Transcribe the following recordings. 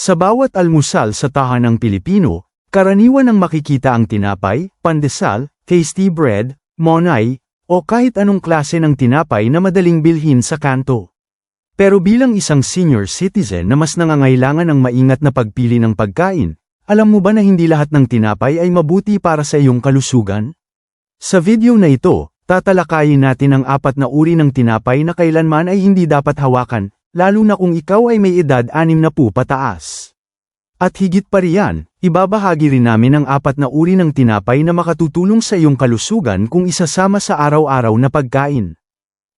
Sa bawat almusal sa tahanang Pilipino, karaniwan ang makikita ang tinapay, pandesal, tasty bread, monay, o kahit anong klase ng tinapay na madaling bilhin sa kanto. Pero bilang isang senior citizen na mas nangangailangan ng maingat na pagpili ng pagkain, alam mo ba na hindi lahat ng tinapay ay mabuti para sa iyong kalusugan? Sa video na ito, tatalakayin natin ang apat na uri ng tinapay na kailanman ay hindi dapat hawakan, lalo na kung ikaw ay may edad 60 pataas. At higit pa riyan, ibabahagi rin namin ang apat na uri ng tinapay na makatutulong sa iyong kalusugan kung isasama sa araw-araw na pagkain.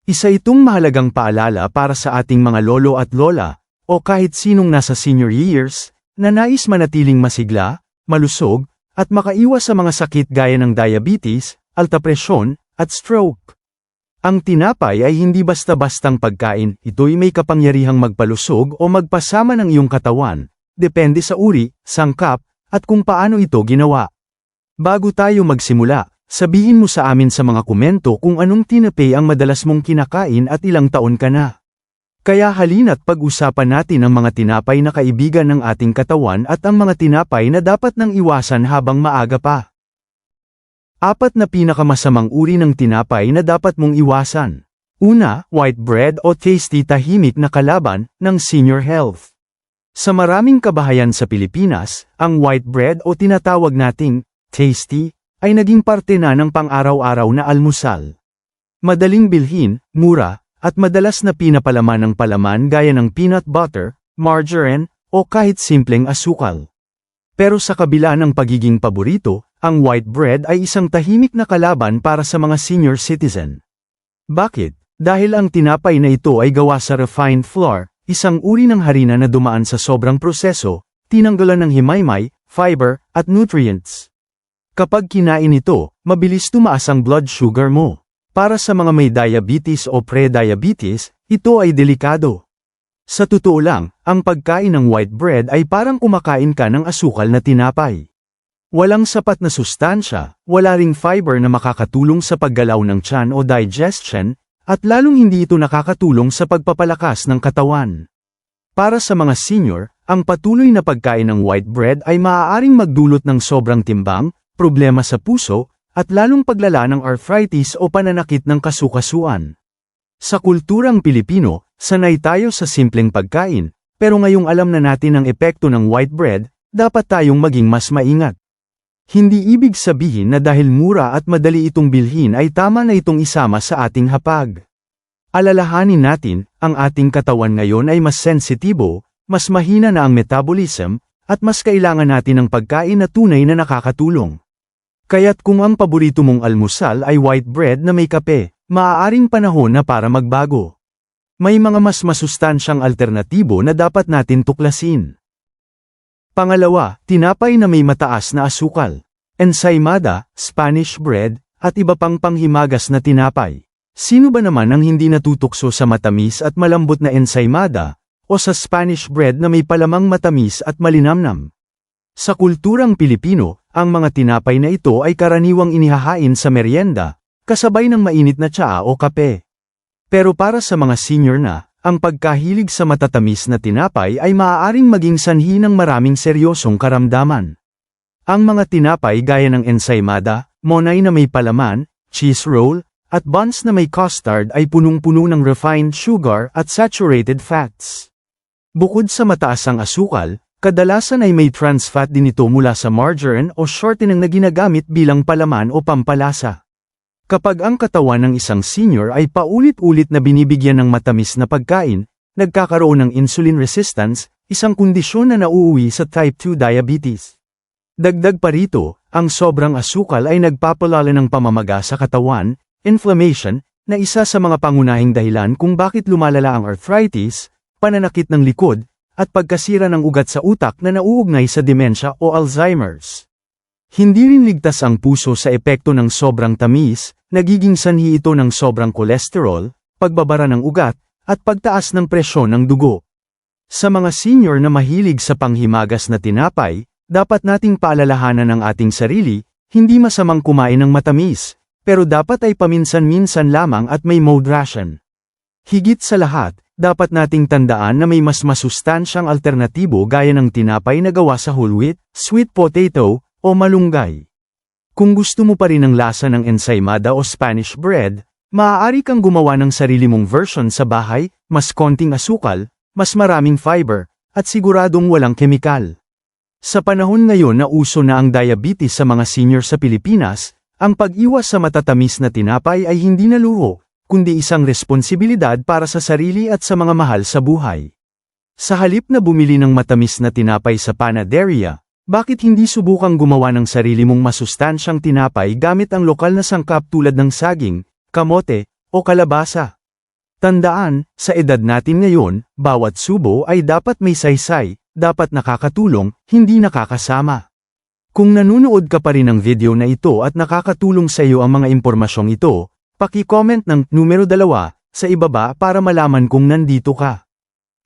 Isa itong mahalagang paalala para sa ating mga lolo at lola, o kahit sinong nasa senior years, na nais manatiling masigla, malusog, at makaiwas sa mga sakit gaya ng diabetes, alta presyon, at stroke. Ang tinapay ay hindi basta-bastang pagkain, ito'y may kapangyarihang magpalusog o magpasama ng iyong katawan, depende sa uri, sangkap, at kung paano ito ginawa. Bago tayo magsimula, sabihin mo sa amin sa mga komento kung anong tinapay ang madalas mong kinakain at ilang taon ka na. Kaya halina't pag-usapan natin ang mga tinapay na kaibigan ng ating katawan at ang mga tinapay na dapat nang iwasan habang maaga pa. Apat na pinakamasamang uri ng tinapay na dapat mong iwasan. Una, white bread o tasty tahimik na kalaban ng senior health. Sa maraming kabahayan sa Pilipinas, ang white bread o tinatawag nating tasty ay naging parte na ng pang-araw-araw na almusal. Madaling bilhin, mura, at madalas na pinapalaman ng palaman gaya ng peanut butter, margarine, o kahit simpleng asukal. Pero sa kabila ng pagiging paborito, ang white bread ay isang tahimik na kalaban para sa mga senior citizen. Bakit? Dahil ang tinapay na ito ay gawa sa refined flour, isang uri ng harina na dumaan sa sobrang proseso, tinanggalan ng himaymay, fiber, at nutrients. Kapag kinain ito, mabilis tumaas ang blood sugar mo. Para sa mga may diabetes o pre-diabetes, ito ay delikado. Sa totoo lang, ang pagkain ng white bread ay parang kumakain ka ng asukal na tinapay. Walang sapat na sustansya, wala ring fiber na makakatulong sa paggalaw ng tiyan o digestion, at lalong hindi ito nakakatulong sa pagpapalakas ng katawan. Para sa mga senior, ang patuloy na pagkain ng white bread ay maaaring magdulot ng sobrang timbang, problema sa puso, at lalong paglala ng arthritis o pananakit ng kasukasuan. Sa kulturang Pilipino, sanay tayo sa simpleng pagkain, pero ngayong alam na natin ang epekto ng white bread, dapat tayong maging mas maingat. Hindi ibig sabihin na dahil mura at madali itong bilhin ay tama na itong isama sa ating hapag. Alalahanin natin, ang ating katawan ngayon ay mas sensitibo, mas mahina na ang metabolism, at mas kailangan natin ng pagkain na tunay na nakakatulong. Kaya't kung ang paborito mong almusal ay white bread na may kape, maaaring panahon na para magbago. May mga mas masustansyang alternatibo na dapat natin tuklasin. Pangalawa, tinapay na may mataas na asukal. Ensaymada, Spanish bread, at iba pang panghimagas na tinapay. Sino ba naman ang hindi natutukso sa matamis at malambot na ensaymada, o sa Spanish bread na may palamang matamis at malinamnam? Sa kulturang Pilipino, ang mga tinapay na ito ay karaniwang inihahain sa merienda, kasabay ng mainit na tsaa o kape. Pero para sa mga senior na, ang pagkahilig sa matatamis na tinapay ay maaaring maging sanhi ng maraming seryosong karamdaman. Ang mga tinapay gaya ng ensaymada, monay na may palaman, cheese roll, at buns na may custard ay punong-puno ng refined sugar at saturated fats. Bukod sa mataas ang asukal, Kadalasan ay may trans fat din ito mula sa margarine o shortening na ginagamit bilang palaman o pampalasa. Kapag ang katawan ng isang senior ay paulit-ulit na binibigyan ng matamis na pagkain, nagkakaroon ng insulin resistance, isang kondisyon na nauuwi sa type 2 diabetes. Dagdag pa rito, ang sobrang asukal ay nagpapalala ng pamamaga sa katawan, inflammation, na isa sa mga pangunahing dahilan kung bakit lumalala ang arthritis, pananakit ng likod, at pagkasira ng ugat sa utak na nauugnay sa demensya o Alzheimer's. Hindi rin ligtas ang puso sa epekto ng sobrang tamis, nagiging sanhi ito ng sobrang kolesterol, pagbabara ng ugat, at pagtaas ng presyon ng dugo. Sa mga senior na mahilig sa panghimagas na tinapay, dapat nating paalalahanan ang ating sarili, hindi masamang kumain ng matamis, pero dapat ay paminsan-minsan lamang at may moderation. Higit sa lahat, dapat nating tandaan na may mas masustansyang alternatibo gaya ng tinapay na gawa sa whole wheat, sweet potato, o malunggay. Kung gusto mo pa rin ang lasa ng ensaymada o Spanish bread, maaari kang gumawa ng sarili mong version sa bahay, mas konting asukal, mas maraming fiber, at siguradong walang kemikal. Sa panahon ngayon na uso na ang diabetes sa mga senior sa Pilipinas, ang pag-iwas sa matatamis na tinapay ay hindi na luho, kundi isang responsibilidad para sa sarili at sa mga mahal sa buhay. Sa halip na bumili ng matamis na tinapay sa panaderia, bakit hindi subukang gumawa ng sarili mong masustansyang tinapay gamit ang lokal na sangkap tulad ng saging, kamote, o kalabasa? Tandaan, sa edad natin ngayon, bawat subo ay dapat may saysay, dapat nakakatulong, hindi nakakasama. Kung nanunood ka pa rin ng video na ito at nakakatulong sa iyo ang mga impormasyong ito, Paki-comment ng numero dalawa sa ibaba para malaman kung nandito ka.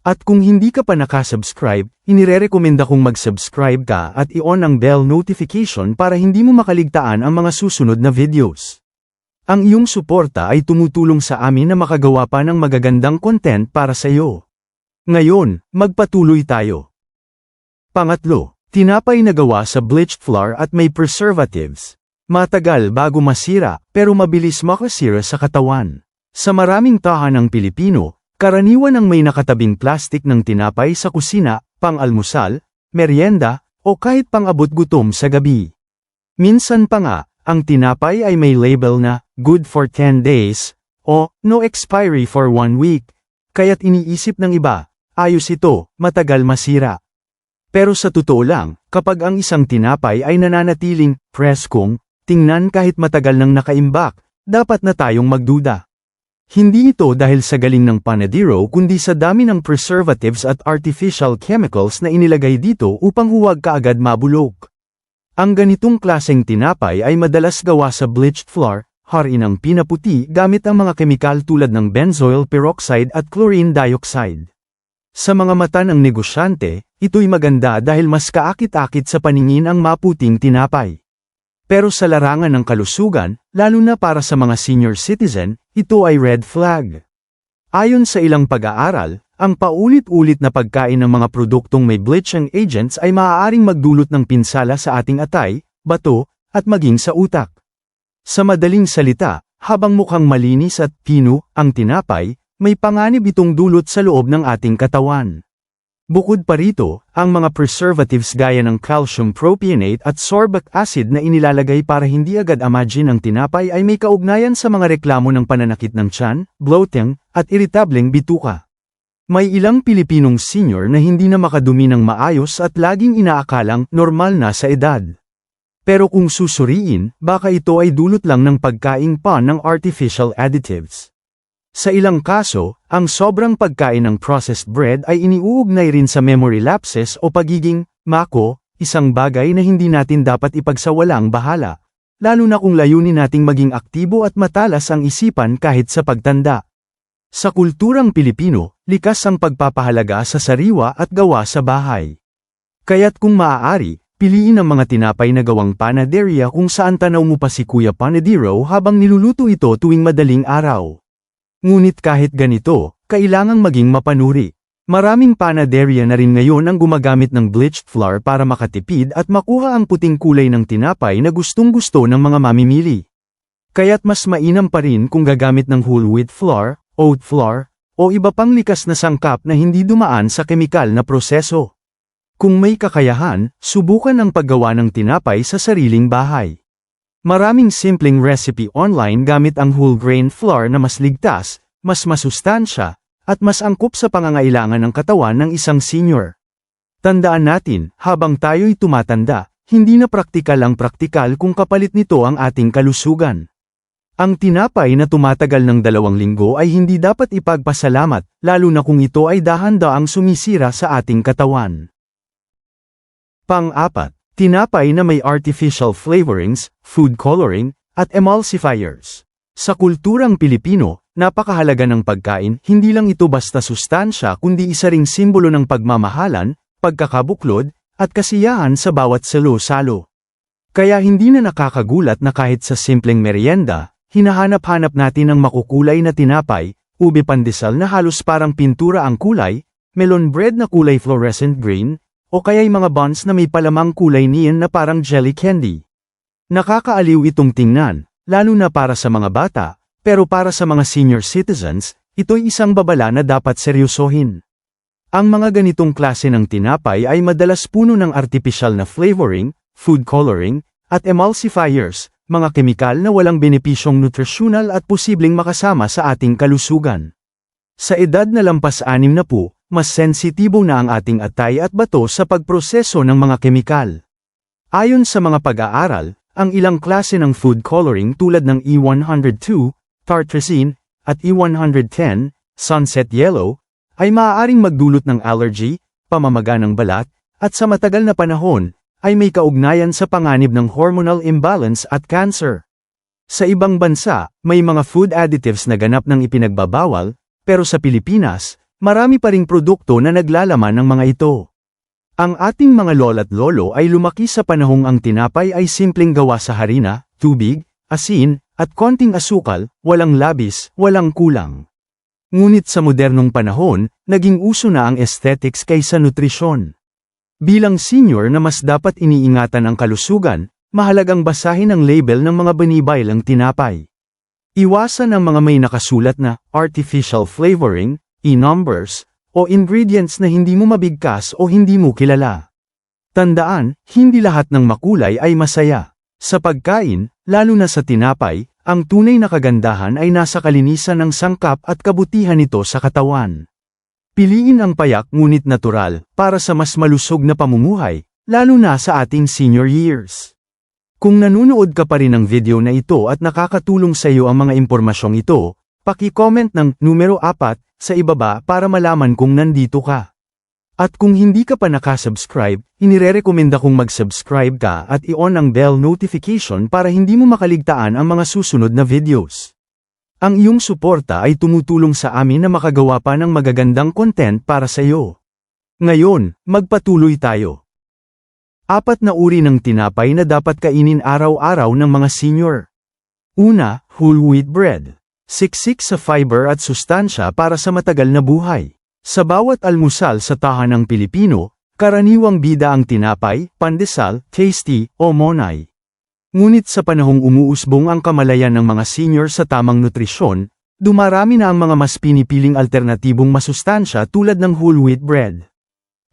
At kung hindi ka pa nakasubscribe, inirerekomenda kong mag-subscribe ka at i-on ang bell notification para hindi mo makaligtaan ang mga susunod na videos. Ang iyong suporta ay tumutulong sa amin na makagawa pa ng magagandang content para sa iyo. Ngayon, magpatuloy tayo. Pangatlo, tinapay na gawa sa bleached flour at may preservatives. Matagal bago masira, pero mabilis makasira sa katawan. Sa maraming tahanang Pilipino, karaniwan ang may nakatabing plastik ng tinapay sa kusina, pang-almusal, merienda, o kahit pang-abot gutom sa gabi. Minsan pa nga, ang tinapay ay may label na, good for 10 days, o, no expiry for 1 week, kaya't iniisip ng iba, ayos ito, matagal masira. Pero sa totoo lang, kapag ang isang tinapay ay nananatiling preskong, tingnan kahit matagal nang nakaimbak, dapat na tayong magduda. Hindi ito dahil sa galing ng panadero kundi sa dami ng preservatives at artificial chemicals na inilagay dito upang huwag kaagad mabulok. Ang ganitong klaseng tinapay ay madalas gawa sa bleached flour, hari ng pinaputi gamit ang mga kemikal tulad ng benzoyl peroxide at chlorine dioxide. Sa mga mata ng negosyante, ito'y maganda dahil mas kaakit-akit sa paningin ang maputing tinapay. Pero sa larangan ng kalusugan, lalo na para sa mga senior citizen, ito ay red flag. Ayon sa ilang pag-aaral, ang paulit-ulit na pagkain ng mga produktong may bleaching agents ay maaaring magdulot ng pinsala sa ating atay, bato, at maging sa utak. Sa madaling salita, habang mukhang malinis at pino ang tinapay, may panganib itong dulot sa loob ng ating katawan. Bukod pa rito, ang mga preservatives gaya ng calcium propionate at sorbic acid na inilalagay para hindi agad amagin ang tinapay ay may kaugnayan sa mga reklamo ng pananakit ng tiyan, bloating, at iritableng bituka. May ilang Pilipinong senior na hindi na makadumi ng maayos at laging inaakalang normal na sa edad. Pero kung susuriin, baka ito ay dulot lang ng pagkaing pa ng artificial additives. Sa ilang kaso, ang sobrang pagkain ng processed bread ay iniuugnay rin sa memory lapses o pagiging mako, isang bagay na hindi natin dapat ipagsawalang bahala. Lalo na kung layunin nating maging aktibo at matalas ang isipan kahit sa pagtanda. Sa kulturang Pilipino, likas ang pagpapahalaga sa sariwa at gawa sa bahay. Kaya't kung maaari, piliin ang mga tinapay na gawang panaderia kung saan tanaw mo pa si Kuya Panadero habang niluluto ito tuwing madaling araw. Ngunit kahit ganito, kailangang maging mapanuri. Maraming panaderia na rin ngayon ang gumagamit ng bleached flour para makatipid at makuha ang puting kulay ng tinapay na gustong gusto ng mga mamimili. Kaya't mas mainam pa rin kung gagamit ng whole wheat flour, oat flour, o iba pang likas na sangkap na hindi dumaan sa kemikal na proseso. Kung may kakayahan, subukan ang paggawa ng tinapay sa sariling bahay. Maraming simpleng recipe online gamit ang whole grain flour na mas ligtas, mas masustansya, at mas angkop sa pangangailangan ng katawan ng isang senior. Tandaan natin, habang tayo'y tumatanda, hindi na praktikal ang praktikal kung kapalit nito ang ating kalusugan. Ang tinapay na tumatagal ng dalawang linggo ay hindi dapat ipagpasalamat, lalo na kung ito ay dahan-daang sumisira sa ating katawan. Pang-apat, Tinapay na may artificial flavorings, food coloring, at emulsifiers. Sa kulturang Pilipino, napakahalaga ng pagkain, hindi lang ito basta sustansya kundi isa ring simbolo ng pagmamahalan, pagkakabuklod, at kasiyahan sa bawat salo-salo. Kaya hindi na nakakagulat na kahit sa simpleng merienda, hinahanap-hanap natin ang makukulay na tinapay, ube pandesal na halos parang pintura ang kulay, melon bread na kulay fluorescent green, o kaya'y mga buns na may palamang kulay neon na parang jelly candy. Nakakaaliw itong tingnan, lalo na para sa mga bata, pero para sa mga senior citizens, ito'y isang babala na dapat seryosohin. Ang mga ganitong klase ng tinapay ay madalas puno ng artificial na flavoring, food coloring, at emulsifiers, mga kemikal na walang benepisyong nutrisyonal at posibleng makasama sa ating kalusugan. Sa edad na lampas anim na po, mas sensitibo na ang ating atay at bato sa pagproseso ng mga kemikal. Ayon sa mga pag-aaral, ang ilang klase ng food coloring tulad ng E102, tartrazine, at E110, sunset yellow, ay maaaring magdulot ng allergy, pamamaga ng balat, at sa matagal na panahon, ay may kaugnayan sa panganib ng hormonal imbalance at cancer. Sa ibang bansa, may mga food additives na ganap ng ipinagbabawal, pero sa Pilipinas, marami pa ring produkto na naglalaman ng mga ito. Ang ating mga lola't lolo ay lumaki sa panahong ang tinapay ay simpleng gawa sa harina, tubig, asin, at konting asukal, walang labis, walang kulang. Ngunit sa modernong panahon, naging uso na ang aesthetics kaysa nutrisyon. Bilang senior na mas dapat iniingatan ang kalusugan, mahalagang basahin ang label ng mga banibaylang tinapay. Iwasan ang mga may nakasulat na artificial flavoring, e-numbers, o ingredients na hindi mo mabigkas o hindi mo kilala. Tandaan, hindi lahat ng makulay ay masaya. Sa pagkain, lalo na sa tinapay, ang tunay na kagandahan ay nasa kalinisan ng sangkap at kabutihan nito sa katawan. Piliin ang payak ngunit natural, para sa mas malusog na pamumuhay, lalo na sa ating senior years. Kung nanunood ka pa rin ng video na ito at nakakatulong sa iyo ang mga impormasyong ito, paki-comment ng numero 4 sa ibaba para malaman kung nandito ka. At kung hindi ka pa nakasubscribe, inirerekomenda kong mag-subscribe ka at i-on ang bell notification para hindi mo makaligtaan ang mga susunod na videos. Ang iyong suporta ay tumutulong sa amin na makagawa pa ng magagandang content para sa iyo. Ngayon, magpatuloy tayo. Apat na uri ng tinapay na dapat kainin araw-araw ng mga senior. Una, whole wheat bread. Siksik sa fiber at sustansya para sa matagal na buhay. Sa bawat almusal sa tahanang Pilipino, karaniwang bida ang tinapay, pandesal, tasty, o monay. Ngunit sa panahong umuusbong ang kamalayan ng mga senior sa tamang nutrisyon, dumarami na ang mga mas pinipiling alternatibong masustansya tulad ng whole wheat bread.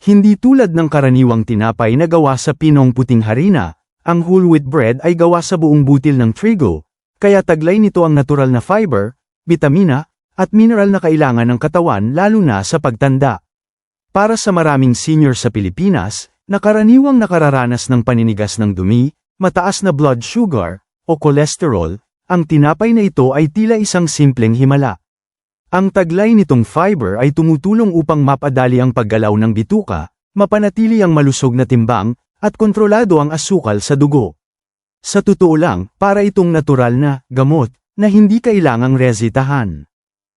Hindi tulad ng karaniwang tinapay na gawa sa pinong puting harina, ang whole wheat bread ay gawa sa buong butil ng trigo, kaya taglay nito ang natural na fiber, vitamina, at mineral na kailangan ng katawan lalo na sa pagtanda. Para sa maraming senior sa Pilipinas, na karaniwang nakararanas ng paninigas ng dumi, mataas na blood sugar, o cholesterol, ang tinapay na ito ay tila isang simpleng himala. Ang taglay nitong fiber ay tumutulong upang mapadali ang paggalaw ng bituka, mapanatili ang malusog na timbang, at kontrolado ang asukal sa dugo. Sa totoo lang, para itong natural na gamot na hindi kailangang resitahan.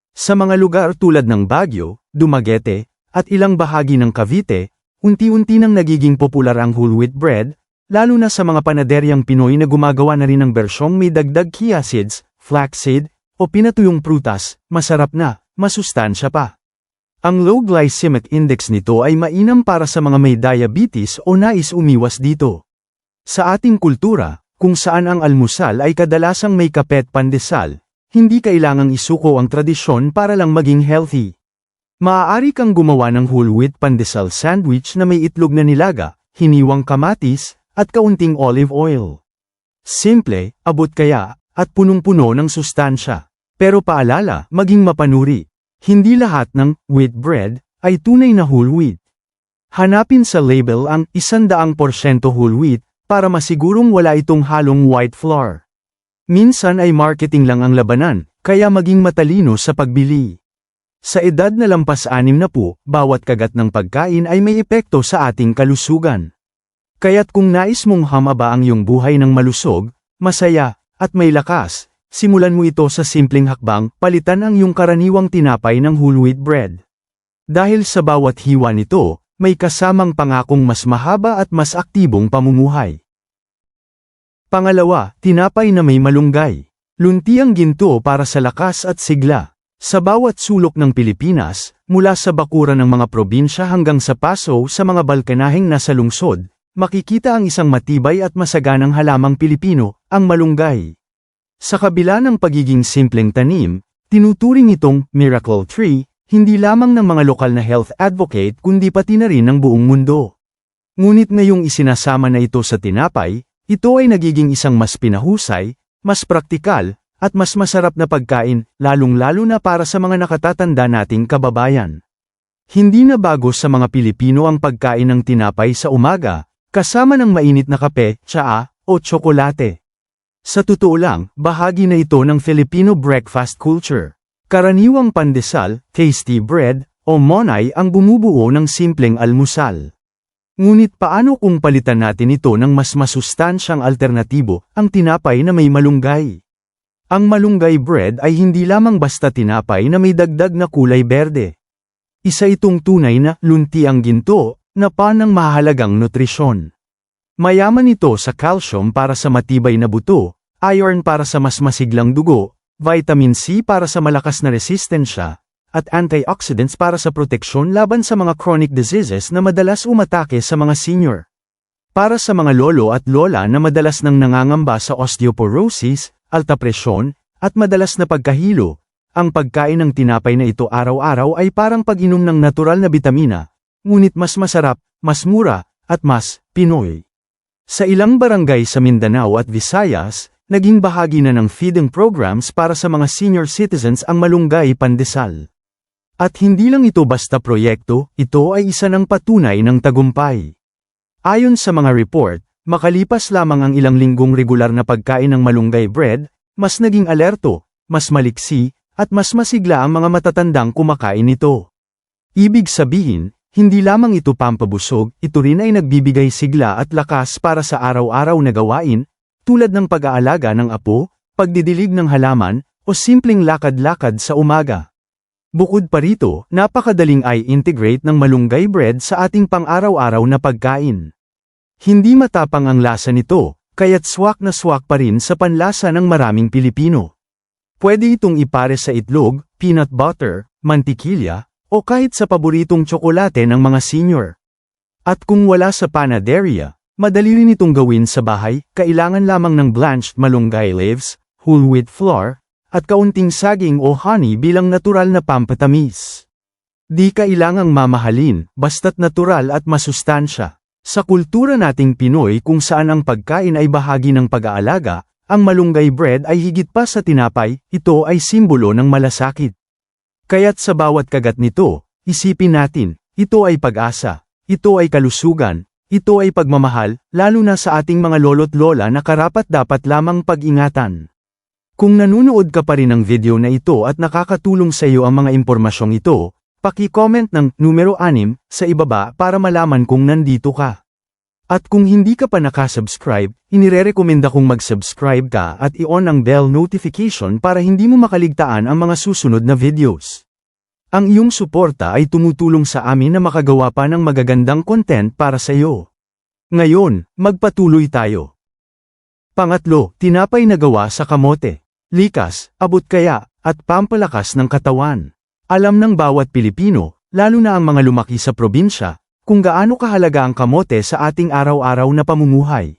Sa mga lugar tulad ng Baguio, Dumaguete, at ilang bahagi ng Cavite, unti-unti nang nagiging popular ang whole wheat bread, lalo na sa mga panaderyang Pinoy na gumagawa na rin ng bersyong may dagdag chia seeds, flaxseed, o pinatuyong prutas, masarap na, masustansya pa. Ang low glycemic index nito ay mainam para sa mga may diabetes o nais umiwas dito. Sa ating kultura, kung saan ang almusal ay kadalasang may kapet pandesal, hindi kailangang isuko ang tradisyon para lang maging healthy. Maaari kang gumawa ng whole wheat pandesal sandwich na may itlog na nilaga, hiniwang kamatis, at kaunting olive oil. Simple, abot kaya, at punong-puno ng sustansya. Pero paalala, maging mapanuri. Hindi lahat ng wheat bread ay tunay na whole wheat. Hanapin sa label ang 100% whole wheat para masigurong wala itong halong white flour. Minsan ay marketing lang ang labanan, kaya maging matalino sa pagbili. Sa edad na lampas anim na po, bawat kagat ng pagkain ay may epekto sa ating kalusugan. Kaya't kung nais mong hamaba ang iyong buhay ng malusog, masaya, at may lakas, simulan mo ito sa simpleng hakbang, palitan ang iyong karaniwang tinapay ng whole wheat bread. Dahil sa bawat hiwa nito, may kasamang pangakong mas mahaba at mas aktibong pamumuhay. Pangalawa, tinapay na may malunggay. Lunti ang ginto para sa lakas at sigla. Sa bawat sulok ng Pilipinas, mula sa bakuran ng mga probinsya hanggang sa paso sa mga balkanahing nasa lungsod, makikita ang isang matibay at masaganang halamang Pilipino, ang malunggay. Sa kabila ng pagiging simpleng tanim, tinuturing itong miracle tree, hindi lamang ng mga lokal na health advocate kundi pati na rin ng buong mundo. Ngunit ngayong isinasama na ito sa tinapay, ito ay nagiging isang mas pinahusay, mas praktikal, at mas masarap na pagkain, lalong-lalo na para sa mga nakatatanda nating kababayan. Hindi na bago sa mga Pilipino ang pagkain ng tinapay sa umaga, kasama ng mainit na kape, tsaa, o tsokolate. Sa totoo lang, bahagi na ito ng Filipino breakfast culture. Karaniwang pandesal, tasty bread, o monay ang bumubuo ng simpleng almusal. Ngunit paano kung palitan natin ito ng mas masustansyang alternatibo, ang tinapay na may malunggay? Ang malunggay bread ay hindi lamang basta tinapay na may dagdag na kulay berde. Isa itong tunay na lunti ang ginto, na panang mahalagang nutrisyon. Mayaman ito sa calcium para sa matibay na buto, iron para sa mas masiglang dugo, vitamin C para sa malakas na resistensya, at antioxidants para sa proteksyon laban sa mga chronic diseases na madalas umatake sa mga senior. Para sa mga lolo at lola na madalas nang nangangamba sa osteoporosis, alta presyon, at madalas na pagkahilo, ang pagkain ng tinapay na ito araw-araw ay parang pag-inom ng natural na bitamina, ngunit mas masarap, mas mura, at mas Pinoy. Sa ilang barangay sa Mindanao at Visayas, naging bahagi na ng feeding programs para sa mga senior citizens ang malunggay pandesal. At hindi lang ito basta proyekto, ito ay isa ng patunay ng tagumpay. Ayon sa mga report, makalipas lamang ang ilang linggong regular na pagkain ng malunggay bread, mas naging alerto, mas maliksi, at mas masigla ang mga matatandang kumakain nito. Ibig sabihin, hindi lamang ito pampabusog, ito rin ay nagbibigay sigla at lakas para sa araw-araw na gawain, tulad ng pag-aalaga ng apo, pagdidilig ng halaman, o simpleng lakad-lakad sa umaga. Bukod pa rito, napakadaling ay integrate ng malunggay bread sa ating pang-araw-araw na pagkain. Hindi matapang ang lasa nito, kaya't swak na swak pa rin sa panlasa ng maraming Pilipino. Pwede itong ipare sa itlog, peanut butter, mantikilya, o kahit sa paboritong tsokolate ng mga senior. At kung wala sa panaderia, madali rin itong gawin sa bahay, kailangan lamang ng blanched malunggay leaves, whole wheat flour, at kaunting saging o honey bilang natural na pampatamis. Di kailangang mamahalin, basta't natural at masustansya. Sa kultura nating Pinoy kung saan ang pagkain ay bahagi ng pag-aalaga, ang malunggay bread ay higit pa sa tinapay, ito ay simbolo ng malasakit. Kaya't sa bawat kagat nito, isipin natin, ito ay pag-asa, ito ay kalusugan, ito ay pagmamahal, lalo na sa ating mga lolo't lola na karapat dapat lamang pag-ingatan. Kung nanunood ka pa rin ng video na ito at nakakatulong sa iyo ang mga impormasyong ito, paki-comment ng numero 6 sa ibaba para malaman kung nandito ka. At kung hindi ka pa nakasubscribe, inirerekomenda kong mag-subscribe ka at i-on ang bell notification para hindi mo makaligtaan ang mga susunod na videos. Ang iyong suporta ay tumutulong sa amin na makagawa pa ng magagandang content para sa iyo. Ngayon, magpatuloy tayo. Pangatlo, tinapay na gawa sa kamote. Likas, abot kaya, at pampalakas ng katawan. Alam ng bawat Pilipino, lalo na ang mga lumaki sa probinsya, kung gaano kahalaga ang kamote sa ating araw-araw na pamumuhay.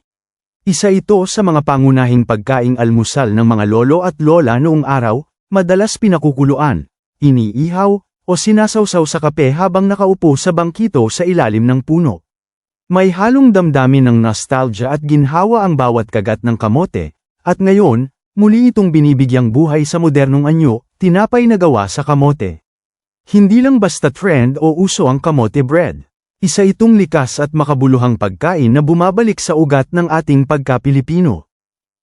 Isa ito sa mga pangunahing pagkaing almusal ng mga lolo at lola noong araw, madalas pinakukuluan, iniihaw, o sinasawsaw sa kape habang nakaupo sa bangkito sa ilalim ng puno. May halong damdamin ng nostalgia at ginhawa ang bawat kagat ng kamote, at ngayon, Muli itong binibigyang buhay sa modernong anyo, tinapay na gawa sa kamote. Hindi lang basta trend o uso ang kamote bread. Isa itong likas at makabuluhang pagkain na bumabalik sa ugat ng ating pagka-Pilipino.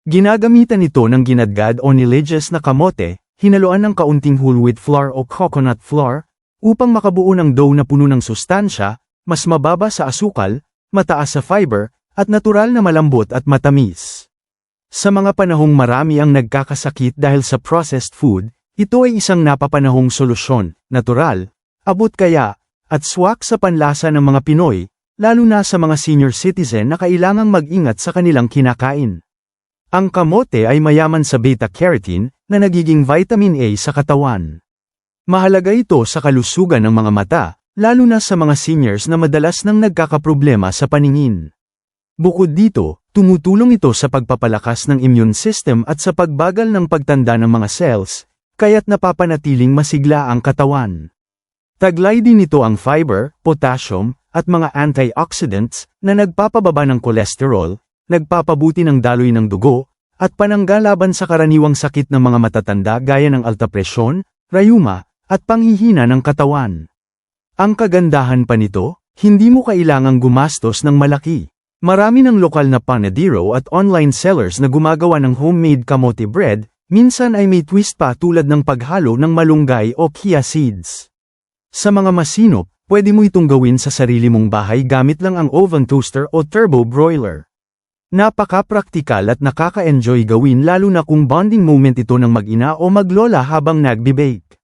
Ginagamitan ito ng ginadgad o niliges na kamote, hinaluan ng kaunting whole wheat flour o coconut flour, upang makabuo ng dough na puno ng sustansya, mas mababa sa asukal, mataas sa fiber, at natural na malambot at matamis. Sa mga panahong marami ang nagkakasakit dahil sa processed food, ito ay isang napapanahong solusyon, natural, abot kaya, at swak sa panlasa ng mga Pinoy, lalo na sa mga senior citizen na kailangang mag-ingat sa kanilang kinakain. Ang kamote ay mayaman sa beta-carotene, na nagiging vitamin A sa katawan. Mahalaga ito sa kalusugan ng mga mata, lalo na sa mga seniors na madalas nang nagkakaproblema sa paningin. Bukod dito, tumutulong ito sa pagpapalakas ng immune system at sa pagbagal ng pagtanda ng mga cells, kaya't napapanatiling masigla ang katawan. Taglay din ito ang fiber, potassium, at mga antioxidants na nagpapababa ng kolesterol, nagpapabuti ng daloy ng dugo, at pananggalaban sa karaniwang sakit ng mga matatanda gaya ng alta presyon, rayuma, at panghihina ng katawan. Ang kagandahan pa nito, hindi mo kailangang gumastos ng malaki. Marami ng lokal na panadero at online sellers na gumagawa ng homemade kamote bread, minsan ay may twist pa tulad ng paghalo ng malunggay o chia seeds. Sa mga masinop, pwede mo itong gawin sa sarili mong bahay gamit lang ang oven toaster o turbo broiler. Napaka-praktikal at nakaka-enjoy gawin lalo na kung bonding moment ito ng mag-ina o maglola habang nagbe-bake.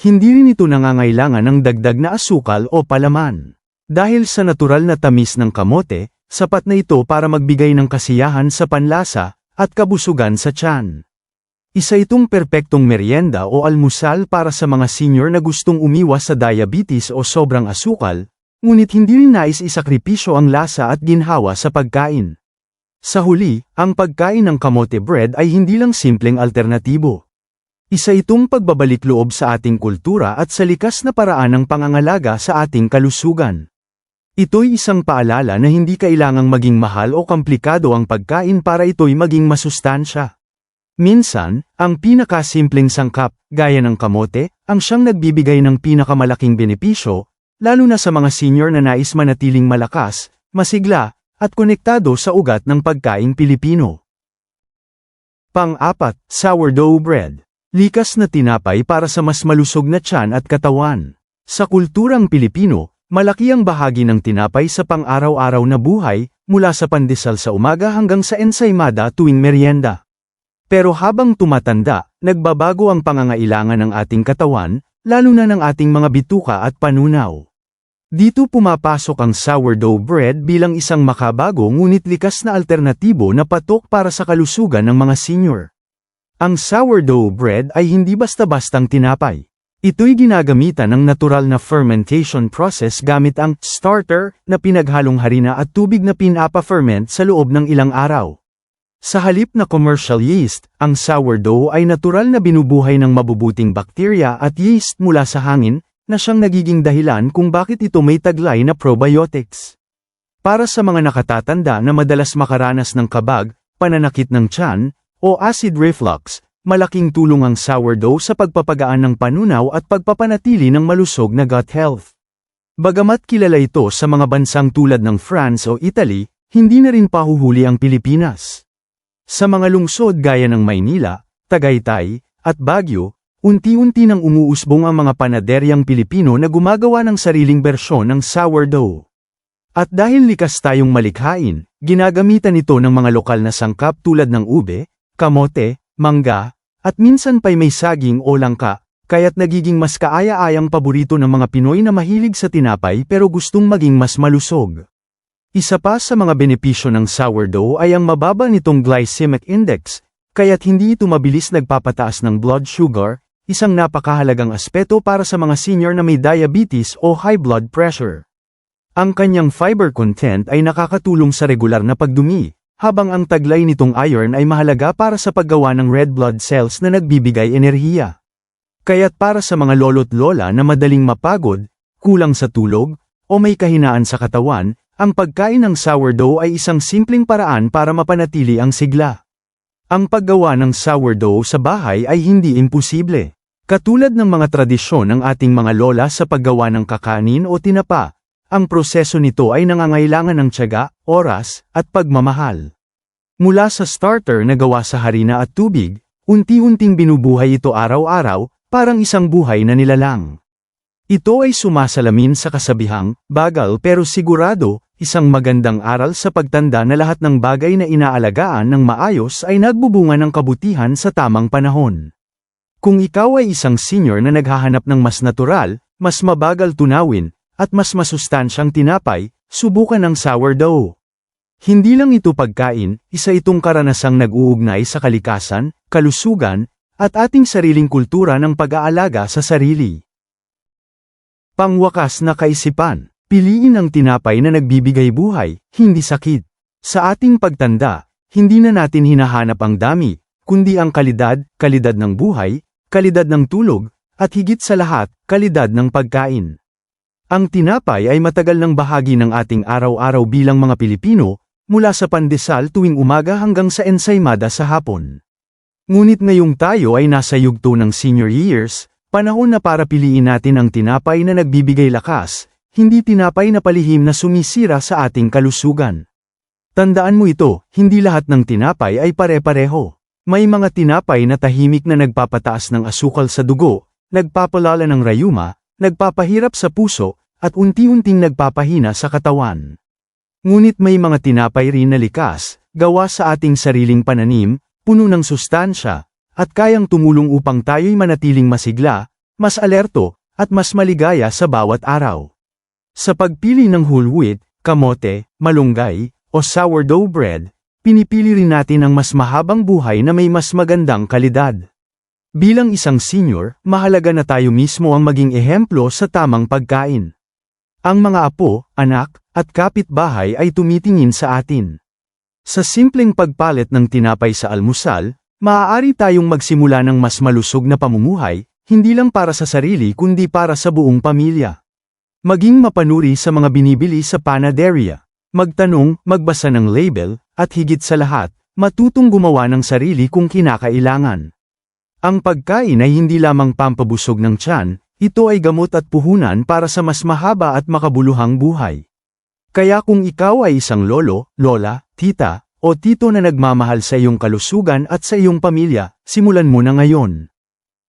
Hindi rin ito nangangailangan ng dagdag na asukal o palaman. Dahil sa natural na tamis ng kamote, sapat na ito para magbigay ng kasiyahan sa panlasa at kabusugan sa tiyan. Isa itong perpektong merienda o almusal para sa mga senior na gustong umiwas sa diabetes o sobrang asukal, ngunit hindi rin nais isakripisyo ang lasa at ginhawa sa pagkain. Sa huli, ang pagkain ng kamote bread ay hindi lang simpleng alternatibo. Isa itong pagbabalik loob sa ating kultura at sa likas na paraan ng pangangalaga sa ating kalusugan. Ito'y isang paalala na hindi kailangang maging mahal o komplikado ang pagkain para ito'y maging masustansya. Minsan, ang pinakasimpleng sangkap, gaya ng kamote, ang siyang nagbibigay ng pinakamalaking benepisyo, lalo na sa mga senior na nais manatiling malakas, masigla, at konektado sa ugat ng pagkaing Pilipino. Pang-apat, sourdough bread. Likas na tinapay para sa mas malusog na tiyan at katawan. Sa kulturang Pilipino, malaki ang bahagi ng tinapay sa pang-araw-araw na buhay, mula sa pandesal sa umaga hanggang sa ensaymada tuwing merienda. Pero habang tumatanda, nagbabago ang pangangailangan ng ating katawan, lalo na ng ating mga bituka at panunaw. Dito pumapasok ang sourdough bread bilang isang makabago ngunit likas na alternatibo na patok para sa kalusugan ng mga senior. Ang sourdough bread ay hindi basta-bastang tinapay. Ito'y ginagamitan ng natural na fermentation process gamit ang starter na pinaghalong harina at tubig na pinapa-ferment sa loob ng ilang araw. Sa halip na commercial yeast, ang sourdough ay natural na binubuhay ng mabubuting bakterya at yeast mula sa hangin, na siyang nagiging dahilan kung bakit ito may taglay na probiotics. Para sa mga nakatatanda na madalas makaranas ng kabag, pananakit ng tiyan, o acid reflux, malaking tulong ang sourdough sa pagpapagaan ng panunaw at pagpapanatili ng malusog na gut health. Bagamat kilala ito sa mga bansang tulad ng France o Italy, hindi na rin pahuhuli ang Pilipinas. Sa mga lungsod gaya ng Maynila, Tagaytay, at Baguio, Unti-unti nang umuusbong ang mga panaderyang Pilipino na gumagawa ng sariling bersyon ng sourdough. At dahil likas tayong malikhain, ginagamitan ito ng mga lokal na sangkap tulad ng ube, kamote, mangga, at minsan pa'y may saging o langka, kaya't nagiging mas kaaya-ayang paborito ng mga Pinoy na mahilig sa tinapay pero gustong maging mas malusog. Isa pa sa mga benepisyo ng sourdough ay ang mababa nitong glycemic index, kaya't hindi ito mabilis nagpapataas ng blood sugar, isang napakahalagang aspeto para sa mga senior na may diabetes o high blood pressure. Ang kanyang fiber content ay nakakatulong sa regular na pagdumi, habang ang taglay nitong iron ay mahalaga para sa paggawa ng red blood cells na nagbibigay enerhiya. Kaya't para sa mga lolo't lola na madaling mapagod, kulang sa tulog, o may kahinaan sa katawan, ang pagkain ng sourdough ay isang simpleng paraan para mapanatili ang sigla. Ang paggawa ng sourdough sa bahay ay hindi imposible. Katulad ng mga tradisyon ng ating mga lola sa paggawa ng kakanin o tinapa, ang proseso nito ay nangangailangan ng tiyaga, oras, at pagmamahal. Mula sa starter na gawa sa harina at tubig, unti-unting binubuhay ito araw-araw, parang isang buhay na nilalang. Ito ay sumasalamin sa kasabihang, bagal pero sigurado, isang magandang aral sa pagtanda na lahat ng bagay na inaalagaan ng maayos ay nagbubunga ng kabutihan sa tamang panahon. Kung ikaw ay isang senior na naghahanap ng mas natural, mas mabagal tunawin, at mas masustansyang tinapay, subukan ang sourdough. Hindi lang ito pagkain, isa itong karanasang nag-uugnay sa kalikasan, kalusugan, at ating sariling kultura ng pag-aalaga sa sarili. Pangwakas na kaisipan, piliin ang tinapay na nagbibigay buhay, hindi sakit. Sa ating pagtanda, hindi na natin hinahanap ang dami, kundi ang kalidad, kalidad ng buhay, kalidad ng tulog, at higit sa lahat, kalidad ng pagkain. Ang tinapay ay matagal ng bahagi ng ating araw-araw bilang mga Pilipino, mula sa pandesal tuwing umaga hanggang sa ensaymada sa hapon. Ngunit ngayong tayo ay nasa yugto ng senior years, panahon na para piliin natin ang tinapay na nagbibigay lakas, hindi tinapay na palihim na sumisira sa ating kalusugan. Tandaan mo ito, hindi lahat ng tinapay ay pare-pareho. May mga tinapay na tahimik na nagpapataas ng asukal sa dugo, nagpapalala ng rayuma, nagpapahirap sa puso, at unti-unting nagpapahina sa katawan. Ngunit may mga tinapay rin na likas, gawa sa ating sariling pananim, puno ng sustansya, at kayang tumulong upang tayo'y manatiling masigla, mas alerto, at mas maligaya sa bawat araw. Sa pagpili ng whole wheat, kamote, malunggay, o sourdough bread, pinipili rin natin ang mas mahabang buhay na may mas magandang kalidad. Bilang isang senior, mahalaga na tayo mismo ang maging ehemplo sa tamang pagkain. Ang mga apo, anak, at kapitbahay ay tumitingin sa atin. Sa simpleng pagpalit ng tinapay sa almusal, maaari tayong magsimula ng mas malusog na pamumuhay, hindi lang para sa sarili kundi para sa buong pamilya. Maging mapanuri sa mga binibili sa panaderia. Magtanong, magbasa ng label, at higit sa lahat, matutong gumawa ng sarili kung kinakailangan. Ang pagkain ay hindi lamang pampabusog ng tiyan, ito ay gamot at puhunan para sa mas mahaba at makabuluhang buhay. Kaya kung ikaw ay isang lolo, lola, tita, o tito na nagmamahal sa iyong kalusugan at sa iyong pamilya, simulan mo na ngayon.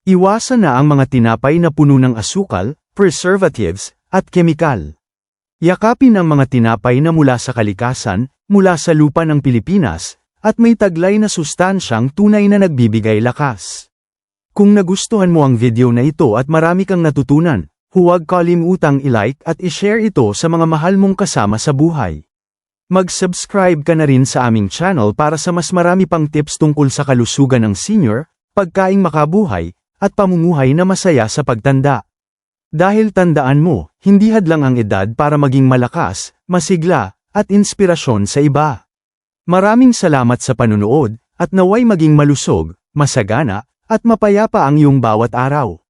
Iwasan na ang mga tinapay na puno ng asukal, preservatives, at kemikal. Yakapin ang mga tinapay na mula sa kalikasan, mula sa lupa ng Pilipinas, at may taglay na sustansyang tunay na nagbibigay lakas. Kung nagustuhan mo ang video na ito at marami kang natutunan, huwag kalimutang i-like at i-share ito sa mga mahal mong kasama sa buhay. Mag-subscribe ka na rin sa aming channel para sa mas marami pang tips tungkol sa kalusugan ng senior, pagkaing makabuhay, at pamumuhay na masaya sa pagtanda. Dahil tandaan mo, hindi hadlang ang edad para maging malakas, masigla, at inspirasyon sa iba. Maraming salamat sa panunood, at naway maging malusog, masagana, at mapayapa ang iyong bawat araw.